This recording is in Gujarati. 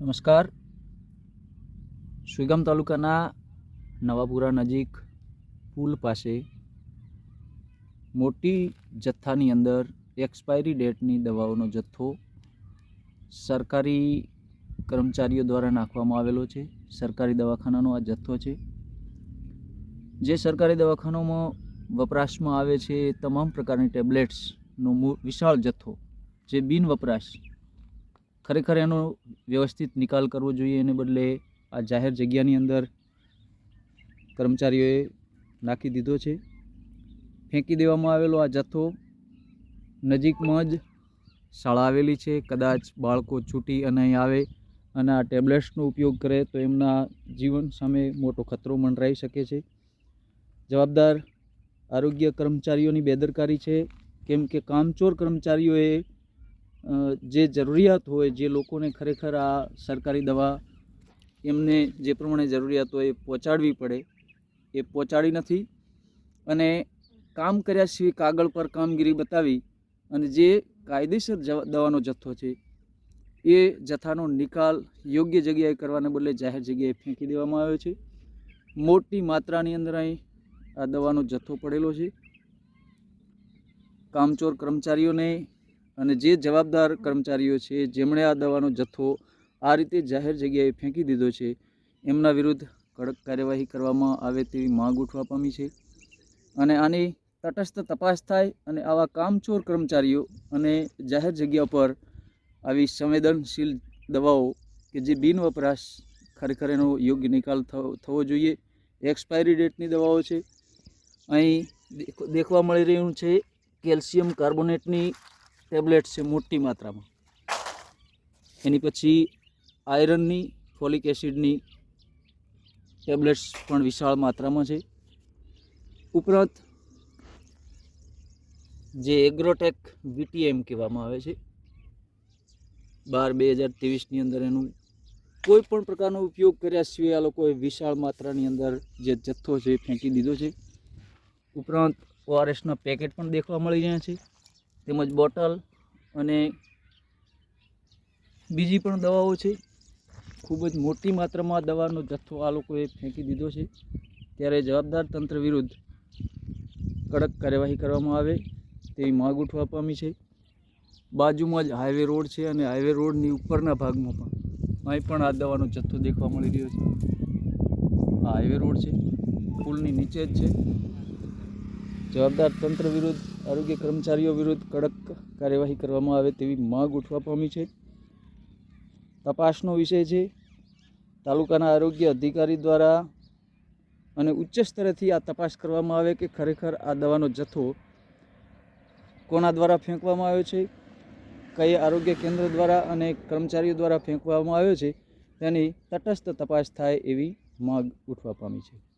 નમસ્કાર. સુઈગામ તાલુકાના નવાપુરા નજીક પુલ પાસે મોટી જથ્થાની અંદર એક્સપાયરી ડેટની દવાઓનો જથ્થો સરકારી કર્મચારીઓ દ્વારા નાખવામાં આવેલો છે. સરકારી દવાખાનાનો આ જથ્થો છે. જે સરકારી દવાખાનામાં વપરાશમાં આવે છે તમામ પ્રકારની ટેબ્લેટ્સનો વિશાળ જથ્થો, જે બિન વપરાશ ખરેખર એનો વ્યવસ્થિત નિકાલ કરવો જોઈએ એને બદલે આ જાહેર જગ્યાની અંદર કર્મચારીઓએ નાખી દીધો છે. ફેંકી દેવામાં આવેલો આ જથ્થો નજીકમાં જ શાળા આવેલી છે. કદાચ બાળકો છૂટી અને અહીં આવે અને આ ટેબ્લેટ્સનો ઉપયોગ કરે તો એમના જીવન સામે મોટો ખતરો મંડરાઈ શકે છે. જવાબદાર આરોગ્ય કર્મચારીઓની બેદરકારી છે. કેમ કે કામચોર કર્મચારીઓએ જે જરૂરિયાત હોય, જે લોકોને ખરેખર આ સરકારી દવા એમને જે પ્રમાણે જરૂરિયાત હોય એ પહોંચાડવી પડે, એ પહોંચાડી નથી. અને કામ કર્યા સિવાય કાગળ પર કામગીરી બતાવી અને જે કાયદેસર દવાનો જથ્થો છે, એ જથ્થાનો નિકાલ યોગ્ય જગ્યાએ કરવાને બદલે જાહેર જગ્યાએ ફેંકી દેવામાં આવ્યો છે. મોટી માત્રાની અંદર અહીં આ દવાનો જથ્થો પડેલો છે. કામચોર કર્મચારીઓને અને જે જવાબદાર કર્મચારીઓ છે, જેમણે આ દવાનો જથ્થો આ રીતે જાહેર જગ્યાએ ફેંકી દીધો છે, એમના વિરુદ્ધ કડક કાર્યવાહી કરવામાં આવે તેવી માંગ ઉઠવા પામી છે. અને આની તટસ્થ તપાસ થાય અને આવા કામચોર કર્મચારીઓ અને જાહેર જગ્યા પર આવી સંવેદનશીલ દવાઓ કે જે બિન વપરાશ ખરેખર એનો યોગ્ય નિકાલ થવો જોઈએ. એક્સપાયરી ડેટની દવાઓ છે. અહીં દેખવા મળી રહ્યું છે, કેલ્શિયમ કાર્બોનેટની ટેબ્લેટ છે મોટી માત્રામાં. એની પછી આયરનની, ફોલિક એસિડની ટેબ્લેટ્સ પણ વિશાળ માત્રામાં છે. ઉપરાંત જે એગ્રોટેક વીટીએમ કહેવામાં આવે છે, બાર બે હજાર ત્રેવીસની અંદર એનું કોઈ પણ પ્રકારનો ઉપયોગ કર્યા સિવાય આ લોકોએ વિશાળ માત્રાની અંદર જે જથ્થો છે એ ફેંકી દીધો છે. ઉપરાંત ઓઆરએસના પેકેટ પણ દેખવા મળી રહ્યા છે. તેમજ બોટલ અને બીજી પણ દવાઓ છે. ખૂબ જ મોટી માત્રામાં દવાનો જથ્થો આ લોકોએ ફેંકી દીધો છે. ત્યારે જવાબદાર તંત્ર વિરુદ્ધ કડક કાર્યવાહી કરવામાં આવે તેવી માગ ઉઠવા પામી છે. બાજુમાં જ હાઈવે રોડ છે અને હાઈવે રોડની ઉપરના ભાગમાં પણ અહીં પણ આ દવાનો જથ્થો દેખવા મળી રહ્યો છે. આ હાઈવે રોડ છે. પુલની નીચે જ છે. જવાબદાર તંત્ર વિરુદ્ધ આરોગ્ય કર્મચારીઓ વિરુદ્ધ કડક કાર્યવાહી કરવામાં આવે તેવી માંગ ઉઠવા પામી છે. તપાસનો વિષય છે, તાલુકાના આરોગ્ય અધિકારી દ્વારા અને ઉચ્ચ સ્તરેથી આ તપાસ કરવામાં આવે કે ખરેખર આ દવાનો જથ્થો કોના દ્વારા ફેંકવામાં આવ્યો છે કઈ આરોગ્ય કેન્દ્ર દ્વારા અને કર્મચારીઓ દ્વારા ફેંકવામાં આવ્યો છે, તેની તટસ્થ તપાસ થાય એવી માંગ ઉઠવા પામી છે.